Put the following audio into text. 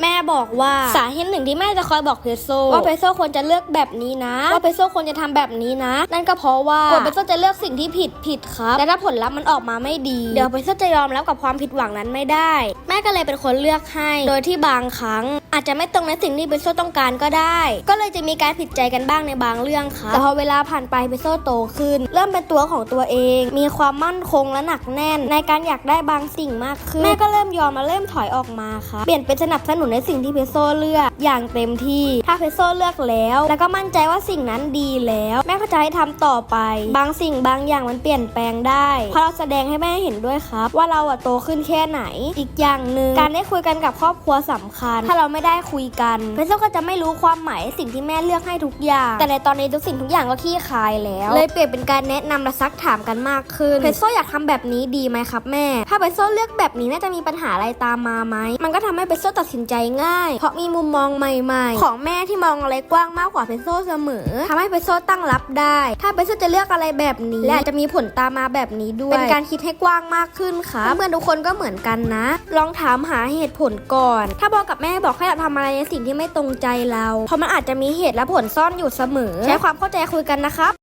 แม่ บอกว่าสาเหตุหนึ่งที่แม่จะคอยบอกเพโซว่าเพโซควรจะเลือกแบบนี้นะ ว่าเพโซควรจะทำแบบนี้นะ นั่นก็เพราะว่ากลัวเพโซจะเลือกสิ่งที่ผิดผิดครับและถ้าผลลัพธ์มันออกมาไม่ดี เดี๋ยวเพโซจะยอมรับกับความผิดหวังนั้นไม่ได้ แม่ก็เลยเป็นคนเลือกให้ โดยที่บางครั้ง อาจจะไม่ตรงในสิ่งที่เพโซต้องการก็ได้ ก็เลยจะมีการผิดใจกันบ้างในบางเรื่องครับแต่พอเวลาผ่านไปเพโซโตขึ้น เริ่มเป็นตัวของตัวเอง มีความมั่นคงและหนักแน่น ในการอยากได้บางสิ่งมากขึ้นแม่ก็เริ่มยอมมาเริ่มถอยออกมาครับเปลี่ยนเป็นสนับสนุนในสิ่งที่เพโซเลือกอย่างเต็มที่ ถ้าเพโซเลือกแล้ว แล้วก็มั่นใจว่าสิ่งนั้นดีแล้ว แม่ก็จะให้ทำต่อไป บางสิ่งบางอย่างมันเปลี่ยนแปลงได้เพราะเราแสดงให้แม่เห็นด้วยครับ ว่าเราอะโตขึ้นแค่ไหน อีกอย่างหนึ่งการได้คุยกันกับครอบครัวสำคัญ ถ้าเราไม่ได้คุยกันเพโซก็จะไม่รู้ความหมายสิ่งที่แม่เลือกให้ทุกอย่าง แต่ในตอนนี้ทุกสิ่งทุกอย่างก็ขี้คายแล้ว เลยเปลี่ยนเป็นการแนะนำและซักถามกันมากขึ้นเพโซอยากทำแบบนี้ดีไหมครับแม่ ถ้าเพโซเลือกแบบนี้น่จะมีปัญหาอะไรตามมาไหมมันก็ทำให้เพโซตัดสินใจง่ายเพราะมีมุมมองใหม่ๆ ของแม่ที่มองอะไรกว้างมากกว่าเพโซเสมอทำให้เพโซตั้งรับได้ ถ้าเพโซจะเลือกอะไรแบบนี้ และอาจจะมีผลตามมาแบบนี้ด้วย เป็นการคิดให้กว้างมากขึ้นค่ะเมื่อนทุกคนก็เหมือนกันนะ ลองถามหาเหตุผลก่อน ถ้าบอกกับแม่บอกให้เราทำอะไรในสิ่งที่ไม่ตรงใจเรา เพราะมันอาจจะมีเหตุและผลซ่อนอยู่เสมอ ใช้ความเข้าใจคุยกันนะครับ